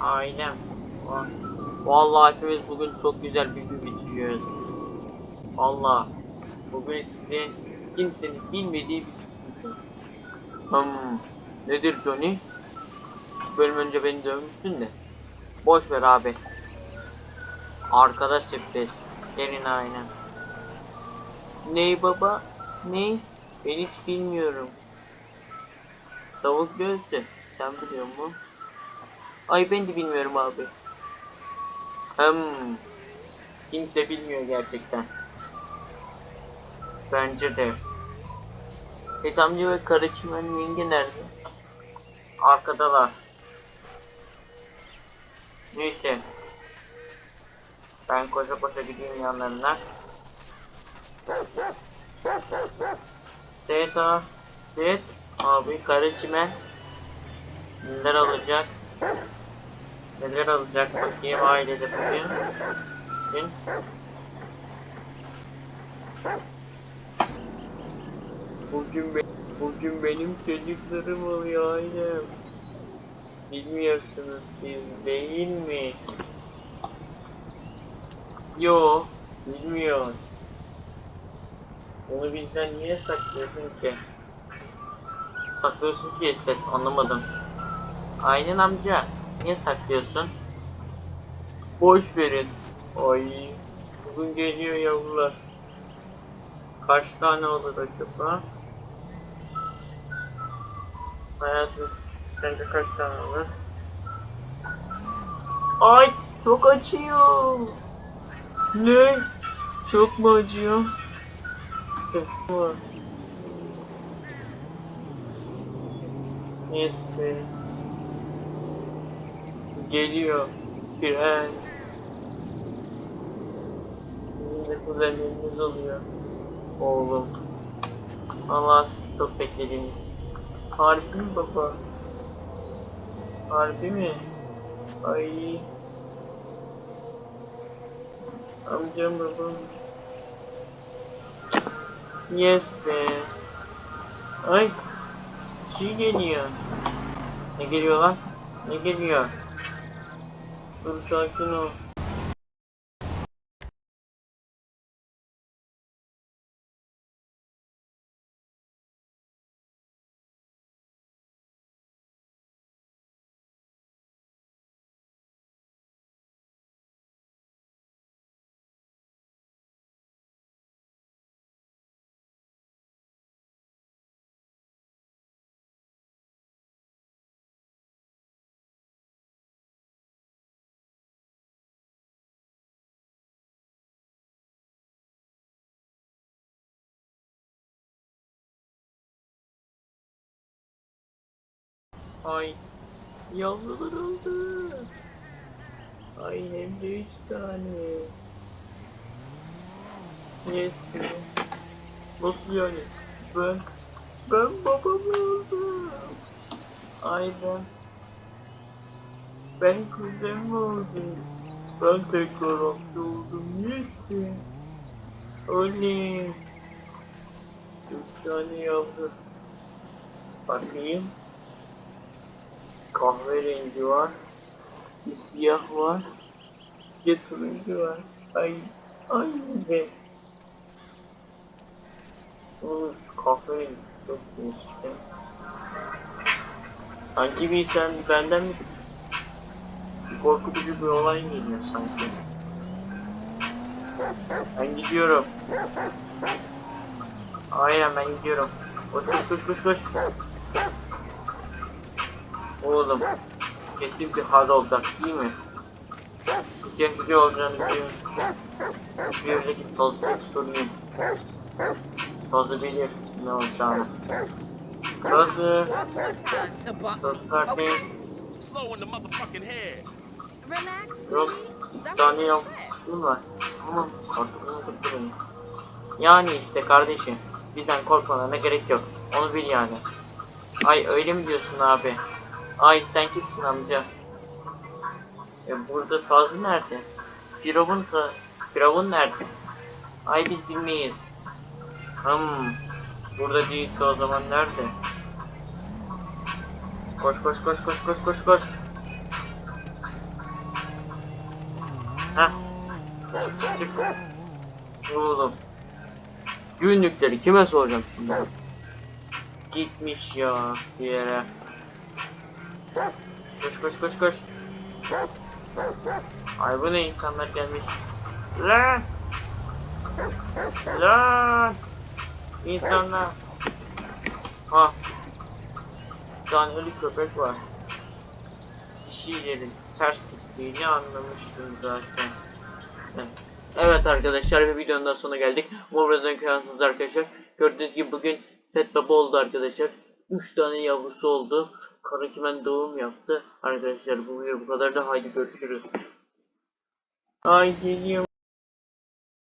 Aynen. Va- Vallahi hepimiz bugün çok güzel bir gün bitiriyoruz. Vallahi bugün sizin kimsenin bilmediği bir gün. Hmm. Nedir Johnny? Bölüm önce beni dövmüşsün de. Boş ver abi. Arkada sürpriz. Gelin aynen. Ney baba? Ney? Ben hiç bilmiyorum. Tavuk gözlü. Sen biliyor musun? Ay ben de bilmiyorum abi. Hmm. Kimse bilmiyor gerçekten. Bence de. Ted amca ve karıçıman yenge nerede? Arkadalar. Neyse. Ben koşa koşa gideyim yanlarına. Seda. Ted. Abi karıçıman. Neler olacak? Neler alacak bakayım ailede bugün. Bugün. Bugün, be bugün benim çocuklarım oluyor ailem. Bilmiyorsunuz siz değil mi? Yo, bilmiyor. Onu bizden niye saklıyorsun ki? Saklıyorsun ki ses anlamadım. Aynen amca. Niye saklıyorsun? Boş verin. Ay. Bugün geliyor yavrular. Kaç tane olur acaba? Hayatım sence kaç tane olur? Ay çok acıyor. Ne? Çok mu acıyor? Çok mu? Neyse. Geliyor. Tren. Sizin de kuzenleriniz oluyor. Oğlum. Allah çok beklediniz. Harbi mi baba? Harbi mi? Ay. Amcam babam. Yes be. Ay. Şey geliyor. Ne geliyor lan? Ne geliyor? Dur sakin ol. Ay. Yavrular oldu. Ay hem de üç tane. Be. Nasıl yani? Ben, ben babam oldum. Ay ben, ben kuzen oldum. Ben tekrar amca oldum. Be. Oley. Üç tane yavru. Bakayım. Kahverengi var. Bir siyah var. Bir turuncu var. Ay. Ay be. Olur. Kahverengi çok değişti. Sanki bir sen benden mi korkutucu bir olay geliyor sanki. Ben gidiyorum. Aynen ben gidiyorum. Koş koş koş koş koş. Oğlum kesin bir hal olacak değil mi? Kesin olacağını biliyorum. Bir öyle git toz sorayım. Tozu bilir ne olacağını. Tozu, It's time to bump. toz kardeş. Yok, bir tane yok. Kim var? Tamam, korktuğunu tutturun. Yani işte kardeşim, bizden korkmalarına gerek yok. Onu bil yani. Ay öyle mi diyorsun abi? Ay sen kimsin amca? E burada sazı nerede? Firavun Firavun nerede? Ay biz bilmeyiz. Hmm. Burada değilse o zaman nerede? Koş koş koş koş koş koş koş. Heh. Çık. Oğlum. Günlükleri kime soracağım şimdi? Gitmiş ya bir yere. Koş koş koş koş. Ay bu ne insanlar gelmiş. Lan! Lan! İnsanlar. Ha. Bir tane ölü köpek var. Bir şeylerin ters gittiğini anlamıştım zaten. Evet. Arkadaşlar bir videonun daha sonuna geldik. Umarım kanalınız arkadaşlar. Gördüğünüz gibi bugün pet baba oldu arkadaşlar. 3 tane yavrusu oldu. Karakimen doğum yaptı. Arkadaşlar bu video bu kadar da haydi görüşürüz. Ay geliyorum.